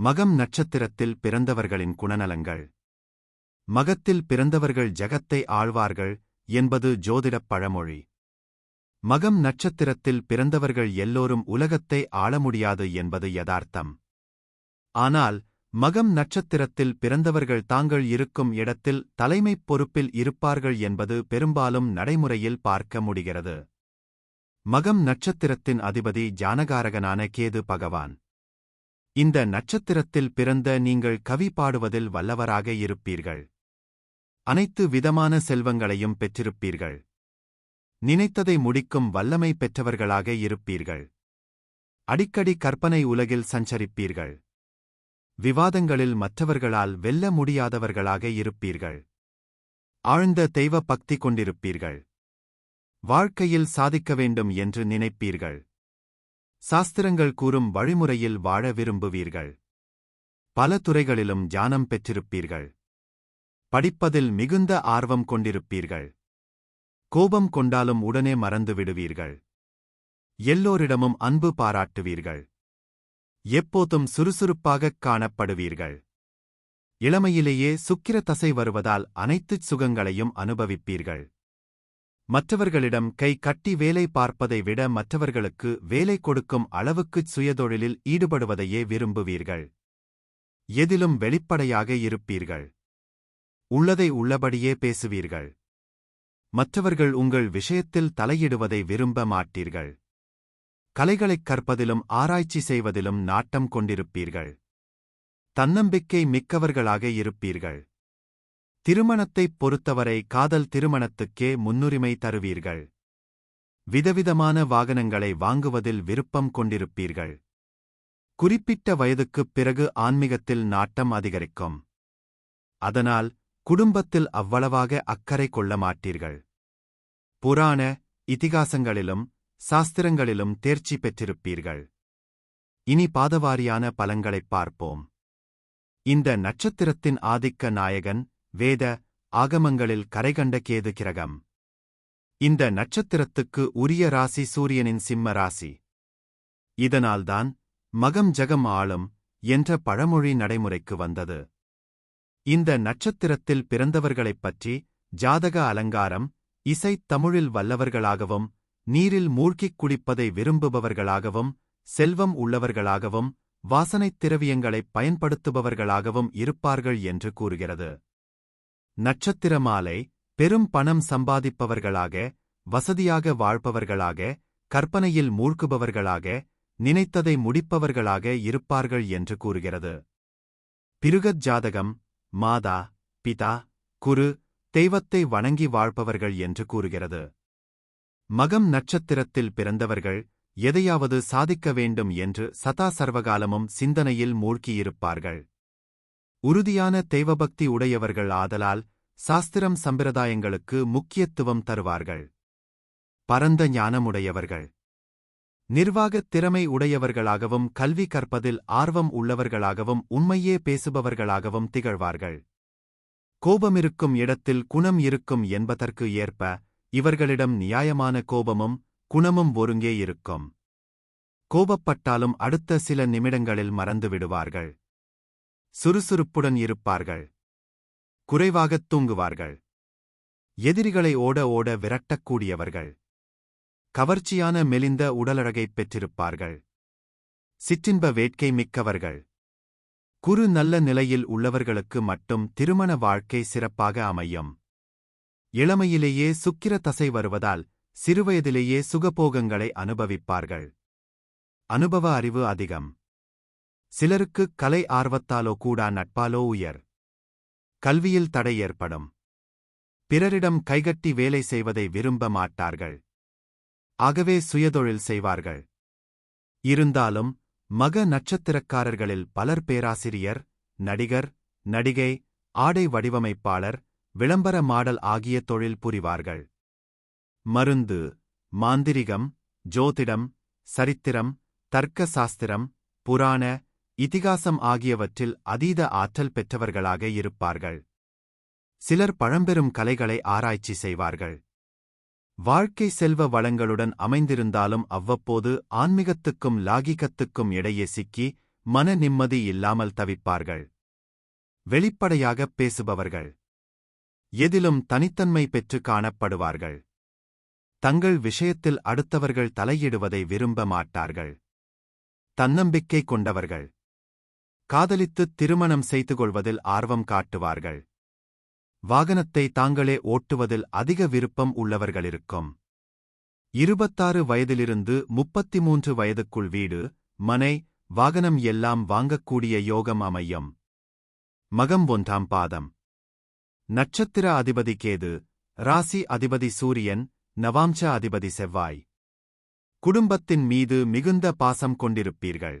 மகம் நட்சத்திரத்தில் பிறந்தவர்களின் குணநலங்கள். மகத்தில் பிறந்தவர்கள் ஜகத்தை ஆழ்வார்கள் என்பது ஜோதிடப் பழமொழி. மகம் நட்சத்திரத்தில் பிறந்தவர்கள் எல்லோரும் உலகத்தை ஆள முடியாது என்பது யதார்த்தம். ஆனால் மகம் நட்சத்திரத்தில் பிறந்தவர்கள் தாங்கள் இருக்கும் இடத்தில் தலைமைப் பொறுப்பில் இருப்பார்கள் என்பது பெரும்பாலும் நடைமுறையில் பார்க்க முடிகிறது. மகம் நட்சத்திரத்தின் அதிபதி ஜானகாரகனான கேது பகவான். இந்த நட்சத்திரத்தில் பிறந்த நீங்கள் கவி பாடுவதில் வல்லவராக இருப்பீர்கள். அனைத்து விதமான செல்வங்களையும் பெற்றிருப்பீர்கள். நினைத்ததை முடிக்கும் வல்லமை பெற்றவர்களாக இருப்பீர்கள். அடிக்கடி கற்பனை உலகில் சஞ்சரிப்பீர்கள். விவாதங்களில் மற்றவர்களால் வெல்ல முடியாதவர்களாக இருப்பீர்கள். ஆழ்ந்த தெய்வ பக்தி கொண்டிருப்பீர்கள். வாழ்க்கையில் சாதிக்க வேண்டும் என்று நினைப்பீர்கள். சாஸ்திரங்கள் கூறும் வழிமுறையில் வாழ விரும்புவீர்கள். பல துறைகளிலும் ஞானம் பெற்றிருப்பீர்கள். படிப்பதில் மிகுந்த ஆர்வம் கொண்டிருப்பீர்கள். கோபம் கொண்டாலும் உடனே மறந்து விடுவீர்கள். எல்லோரிடமும் அன்பு பாராட்டுவீர்கள். எப்போதும் சுறுசுறுப்பாகக் காணப்படுவீர்கள். இளமையிலேயே சுக்கிர தசை வருவதால் அனைத்துச் சுகங்களையும் அனுபவிப்பீர்கள். மற்றவர்களிடம் கை கட்டி வேலை பார்ப்பதை விட மற்றவர்களுக்கு வேலை கொடுக்கும் அளவுக்குச் சுயதொழிலில் ஈடுபடுவதையே விரும்புவீர்கள். எதிலும் வெளிப்படையாக இருப்பீர்கள். உள்ளதை உள்ளபடியே பேசுவீர்கள். மற்றவர்கள் உங்கள் விஷயத்தில் தலையிடுவதை விரும்ப மாட்டீர்கள். கலைகளைக் கற்பதிலும் ஆராய்ச்சி செய்வதிலும் நாட்டம் கொண்டிருப்பீர்கள். தன்னம்பிக்கை மிக்கவர்களாக இருப்பீர்கள். திருமணத்தைப் பொறுத்தவரை காதல் திருமணத்துக்கே முன்னுரிமை தருவீர்கள். விதவிதமான வாகனங்களை வாங்குவதில் விருப்பம் கொண்டிருப்பீர்கள். குறிப்பிட்ட வயதுக்குப் பிறகு ஆன்மீகத்தில் நாட்டம் அதிகரிக்கும். அதனால் குடும்பத்தில் அவ்வளவாக அக்கறை கொள்ள மாட்டீர்கள். புராண இதிகாசங்களிலும் சாஸ்திரங்களிலும் தேர்ச்சி பெற்றிருப்பீர்கள். இனி பாதவாரியான பலங்களைப் பார்ப்போம். இந்த நட்சத்திரத்தின் ஆதிக்க நாயகன் வேத ஆகமங்களில் கரைகண்ட கேது கிரகம். இந்த நட்சத்திரத்துக்கு உரிய ராசி சூரியனின் சிம்ம ராசி. இதனால்தான் மகம் ஜகம் ஆளும் என்ற பழமொழி நடைமுறைக்கு வந்தது. இந்த நட்சத்திரத்தில் பிறந்தவர்களைப் பற்றி ஜாதக அலங்காரம் இசை தமிழில் வல்லவர்களாகவும் நீரில் மூழ்கிக் குளிப்பதை விரும்புபவர்களாகவும் செல்வம் உள்ளவர்களாகவும் வாசனைத் திரவியங்களைப் பயன்படுத்துபவர்களாகவும் இருப்பார்கள் என்று கூறுகிறது. நட்சத்திர மாலை பெரும் பணம் சம்பாதிப்பவர்களாக வசதியாக வாழ்பவர்களாக கற்பனையில் மூழ்குபவர்களாக நினைத்ததை முடிப்பவர்களாக இருப்பார்கள் என்று கூறுகிறது. பிருகத் ஜாதகம் மாதா பிதா குரு தெய்வத்தை வணங்கி வாழ்பவர்கள் என்று கூறுகிறது. மகம் நட்சத்திரத்தில் பிறந்தவர்கள் எதையாவது சாதிக்க வேண்டும் என்று சதா சர்வகாலமும் சிந்தனையில் மூழ்கியிருப்பார்கள். உறுதியான தெய்வபக்தி உடையவர்கள் ஆதலால் சாஸ்திரம் சம்பிரதாயங்களுக்கு முக்கியத்துவம் தருவார்கள். பரந்த ஞானமுடையவர்கள். நிர்வாகத் திறமை உடையவர்களாகவும் கல்வி கற்பதில் ஆர்வம் உள்ளவர்களாகவும் உண்மையே பேசுபவர்களாகவும் திகழ்வார்கள். கோபமிருக்கும் இடத்தில் குணம் இருக்கும் என்பதற்கு ஏற்ப இவர்களிடம் நியாயமான கோபமும் குணமும் ஒருங்கே இருக்கும். கோபப்பட்டாலும் அடுத்த சில நிமிடங்களில் மறந்துவிடுவார்கள். சுறுசுறுப்புடன் இருப்பார்கள். குறைவாகத் தூங்குவார்கள். எதிரிகளை ஓட ஓட விரட்டக்கூடியவர்கள். கவர்ச்சியான மெலிந்த உடலழகைப் பெற்றிருப்பார்கள். சிற்றின்ப வேட்கை மிக்கவர்கள். குறு நல்ல நிலையில் உள்ளவர்களுக்கு மட்டும் திருமண வாழ்க்கை சிறப்பாக அமையும். இளமையிலேயே சுக்கிர தசை வருவதால் சிறுவயதிலேயே சுகபோகங்களை அனுபவிப்பார்கள். அனுபவ அறிவு அதிகம். சிலருக்கு கலை ஆர்வத்தாலோ கூடா நட்பாலோ உயர். கல்வியில் தடை ஏற்படும். பிறரிடம் கைகட்டி வேலை செய்வதை விரும்ப மாட்டார்கள். ஆகவே சுயதொழில் செய்வார்கள். இருந்தாலும் மக நட்சத்திரக்காரர்களில் பலர் பேராசிரியர் நடிகர் நடிகை ஆடை வடிவமைப்பாளர் விளம்பர மாடல் ஆகிய தொழில் புரிவார்கள். மருந்து மாந்திரிகம் ஜோதிடம் சரித்திரம் தர்க்க சாஸ்திரம் புராண இதிகாசம் ஆகியவற்றில் அதீத ஆற்றல் பெற்றவர்களாக இருப்பார்கள். சிலர் பழம்பெரும் கலைகளை ஆராய்ச்சி செய்வார்கள். வாழ்க்கை செல்வ வளங்களுடன் அமைந்திருந்தாலும் அவ்வப்போது ஆன்மீகத்துக்கும் லாகிகத்துக்கும் இடையே சிக்கி மன நிம்மதி இல்லாமல் தவிப்பார்கள். வெளிப்படையாகப் பேசுபவர்கள். எதிலும் தனித்தன்மை பெற்று காணப்படுவார்கள். தங்கள் விஷயத்தில் அடுத்தவர்கள் தலையிடுவதை விரும்ப மாட்டார்கள். தன்னம்பிக்கை கொண்டவர்கள். காதலித்து திருமணம் செய்து கொள்வதில் ஆர்வம் காட்டுவார்கள். வாகனத்தை தாங்களே ஓட்டுவதில் அதிக விருப்பம் உள்ளவர்களிருக்கும். இருபத்தாறு வயதிலிருந்து முப்பத்தி மூன்று வயதுக்குள் வீடு மனை வாகனம் எல்லாம் வாங்கக்கூடிய யோகம் அமையும். மகம் ஒன்றாம் பாதம். நட்சத்திர அதிபதி கேது ராசி அதிபதி சூரியன் நவாம்ச அதிபதி செவ்வாய். குடும்பத்தின் மீது மிகுந்த பாசம் கொண்டிருப்பீர்கள்.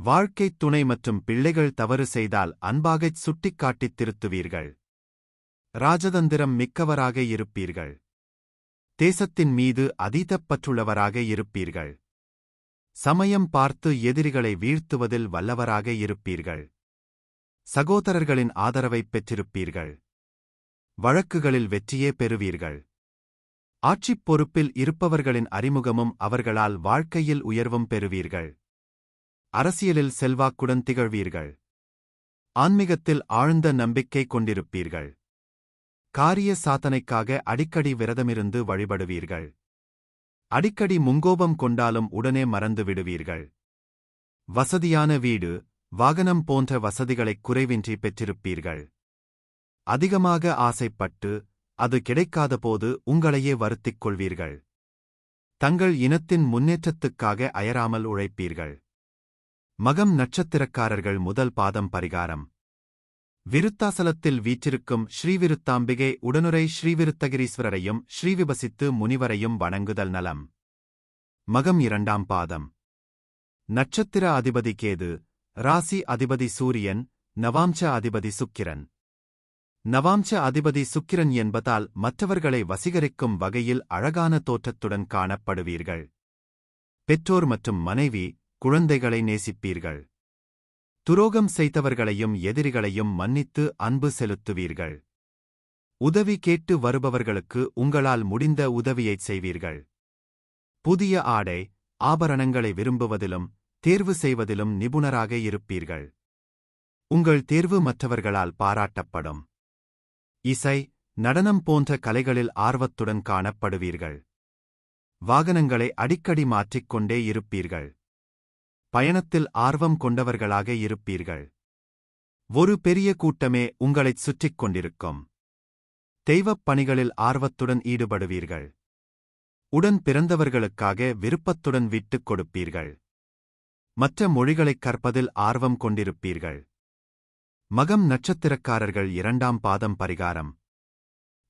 வாழ்க்கைத் துணை மற்றும் பிள்ளைகள் தவறு செய்தால் அன்பாகச் சுட்டிக்காட்டித் திருத்துவீர்கள். ராஜதந்திரம் மிக்கவராக இருப்பீர்கள். தேசத்தின் மீது அதீதப்பற்றுள்ளவராக இருப்பீர்கள். சமயம் பார்த்து எதிரிகளை வீழ்த்துவதில் வல்லவராக இருப்பீர்கள். சகோதரர்களின் ஆதரவைப் பெற்றிருப்பீர்கள். வழக்குகளில் வெற்றியே பெறுவீர்கள். ஆட்சிப் பொறுப்பில் இருப்பவர்களின் அறிமுகமும் அவர்களால் வாழ்க்கையில் உயர்வும் பெறுவீர்கள். அரசியலில் செல்வாக்குடன் திகழ்வீர்கள். ஆன்மீகத்தில் ஆழ்ந்த நம்பிக்கை கொண்டிருப்பீர்கள். காரிய சாதனைக்காக அடிக்கடி விரதமிருந்து வழிபடுவீர்கள். அடிக்கடி முங்கோபம் கொண்டாலும் உடனே மறந்து விடுவீர்கள். வசதியான வீடு வாகனம் போன்ற வசதிகளைக் குறைவின்றி பெற்றிருப்பீர்கள். அதிகமாக ஆசைப்பட்டு அது கிடைக்காதபோது உங்களையே வருத்திக் கொள்வீர்கள். தங்கள் இனத்தின் முன்னேற்றத்துக்காக அயராமல் உழைப்பீர்கள். மகம் நட்சத்திரக்காரர்கள் முதல் பாதம் பரிகாரம். விருத்தாசலத்தில் வீற்றிருக்கும் ஸ்ரீவிருத்தாம்பிகை உடனுரை ஸ்ரீவிருத்தகிரீஸ்வரரையும் ஸ்ரீவிபசித்து முனிவரையும் வணங்குதல் நலம். மகம் இரண்டாம் பாதம். நட்சத்திர அதிபதி கேது ராசி அதிபதி சூரியன் நவாம்ச அதிபதி சுக்கிரன். நவாம்ச அதிபதி சுக்கிரன் என்பதால் மற்றவர்களை வசீகரிக்கும் வகையில் அழகான தோற்றத்துடன் காணப்படுவீர்கள். பெற்றோர் மற்றும் மனைவி குழந்தைகளை நேசிப்பீர்கள். துரோகம் செய்தவர்களையும் எதிரிகளையும் மன்னித்து அன்பு செலுத்துவீர்கள். உதவி கேட்டு வருபவர்களுக்கு உங்களால் முடிந்த உதவியைச் செய்வீர்கள். புதிய ஆடை ஆபரணங்களை விரும்புவதிலும் தேர்வு செய்வதிலும் நிபுணராக இருப்பீர்கள். உங்கள் தேர்வு மற்றவர்களால் பாராட்டப்படும். இசை நடனம் போன்ற கலைகளில் ஆர்வத்துடன் காணப்படுவீர்கள். வாகனங்களை அடிக்கடி மாற்றிக்கொண்டே இருப்பீர்கள். பயணத்தில் ஆர்வம் கொண்டவர்களாக இருப்பீர்கள். ஒரு பெரிய கூட்டமே உங்களைச் சுற்றிக் கொண்டிருக்கும். தெய்வப் பணிகளில் ஆர்வத்துடன் ஈடுபடுவீர்கள். உடன் பிறந்தவர்களுக்காக விருப்பத்துடன் விட்டுக் கொடுப்பீர்கள். மற்ற மொழிகளைக் கற்பதில் ஆர்வம் கொண்டிருப்பீர்கள். மகம் நட்சத்திரக்காரர்கள் இரண்டாம் பாதம் பரிகாரம்.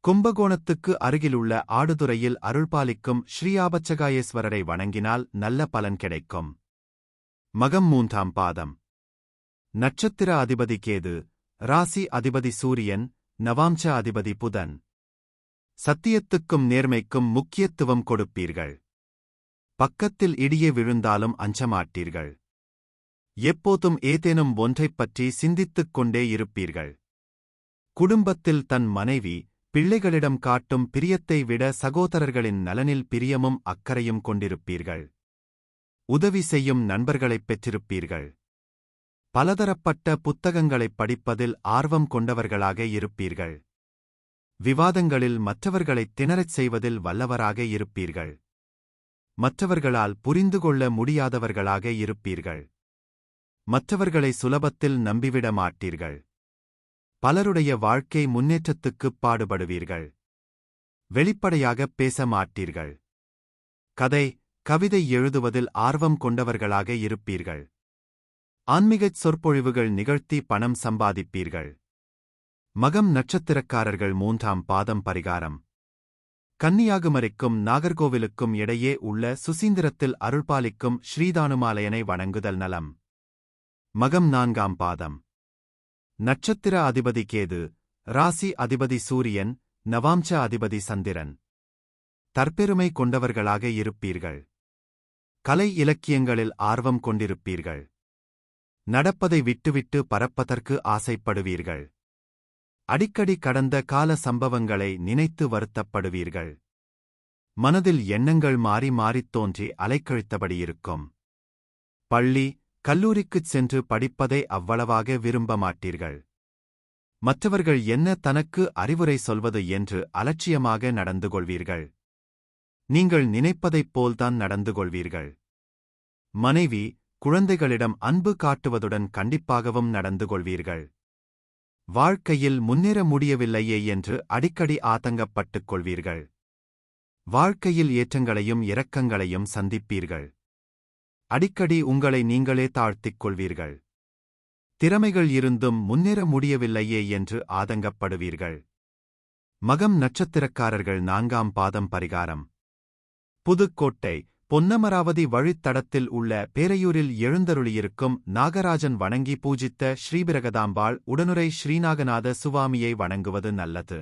கும்பகோணத்துக்கு அருகிலுள்ள ஆடுதுறையில் அருள்பாலிக்கும் ஸ்ரீயாபச்சகாயேஸ்வரரை வணங்கினால் நல்ல பலன் கிடைக்கும். மகம் மூன்றாம் பாதம். நட்சத்திர அதிபதி கேது ராசி அதிபதி சூரியன் நவாம்ச அதிபதி புதன். சத்தியத்துக்கும் நேர்மைக்கும் முக்கியத்துவம் கொடுப்பீர்கள். பக்கத்தில் இடியே விழுந்தாலும் அஞ்சமாட்டீர்கள். எப்போதும் ஏதேனும் ஒன்றைப் பற்றி சிந்தித்துக் கொண்டே இருப்பீர்கள். குடும்பத்தில் தன் மனைவி பிள்ளைகளிடம் காட்டும் பிரியத்தை விட சகோதரர்களின் நலனில் பிரியமும் அக்கறையும் கொண்டிருப்பீர்கள். உதவி செய்யும் நண்பர்களைப் பெற்றிருப்பீர்கள். பலதரப்பட்ட புத்தகங்களைப் படிப்பதில் ஆர்வம் கொண்டவர்களாக இருப்பீர்கள். விவாதங்களில் மற்றவர்களைத் திணறச் செய்வதில் வல்லவராக இருப்பீர்கள். மற்றவர்களால் புரிந்து கொள்ள முடியாதவர்களாக இருப்பீர்கள். மற்றவர்களை சுலபத்தில் நம்பிவிட மாட்டீர்கள். பலருடைய வாழ்க்கை முன்னேற்றத்துக்குப் பாடுபடுவீர்கள். வெளிப்படையாகப் பேச மாட்டீர்கள். கதை கவிதை எழுதுவதில் ஆர்வம் கொண்டவர்களாக இருப்பீர்கள். ஆன்மீகச் சொற்பொழிவுகள் நிகழ்த்தி பணம் சம்பாதிப்பீர்கள். மகம் நட்சத்திரக்காரர்கள் மூன்றாம் பாதம் பரிகாரம். கன்னியாகுமரிக்கும் நாகர்கோவிலுக்கும் இடையே உள்ள சுசீந்திரத்தில் அருள்பாலிக்கும் ஸ்ரீதானுமாலயனை வணங்குதல் நலம். மகம் நான்காம் பாதம். நட்சத்திர அதிபதி கேது ராசி அதிபதி சூரியன் நவாம்ச அதிபதி சந்திரன். தற்பெருமை கொண்டவர்களாக இருப்பீர்கள். கலை இலக்கியங்களில் ஆர்வம் கொண்டிருப்பீர்கள். நடப்பதை விட்டுவிட்டு பரப்பதற்கு ஆசைப்படுவீர்கள். அடிக்கடி கடந்த கால சம்பவங்களை நினைத்து வருத்தப்படுவீர்கள். மனதில் எண்ணங்கள் மாறி மாறித் தோன்றி அலைக்கழித்தபடியிருக்கும் பள்ளி கல்லூரிக்குச் சென்று படிப்பதை அவ்வளவாக விரும்ப மாட்டீர்கள். மற்றவர்கள் என்ன தனக்கு அறிவுரை சொல்வது என்று அலட்சியமாக நடந்து கொள்வீர்கள். நீங்கள் நினைப்பதைப் போல்தான் நடந்து கொள்வீர்கள் மனைவி குழந்தைகளிடம் அன்பு காட்டுவதுடன் கண்டிப்பாகவும் நடந்து கொள்வீர்கள் வாழ்க்கையில் முன்னேற முடியவில்லையே என்று அடிக்கடி ஆதங்கப்பட்டுக் கொள்வீர்கள். வாழ்க்கையில் ஏற்றங்களையும் இரக்கங்களையும் சந்திப்பீர்கள். அடிக்கடி உங்களை நீங்களே தாழ்த்திக் கொள்வீர்கள். திறமைகள் இருந்தும் முன்னேற முடியவில்லையே என்று ஆதங்கப்படுவீர்கள். மகம் நட்சத்திரக்காரர்கள் நான்காம் பாதம் பரிகாரம். புதுக்கோட்டை பொன்னமராவதி வழித்தடத்தில் உள்ள பேரையூரில் எழுந்தருளியிருக்கும் நாகராஜன் வணங்கி பூஜித்த ஸ்ரீபிரகதாம்பாள் உடனுரை ஸ்ரீநாகநாத சுவாமியை வணங்குவது நல்லது.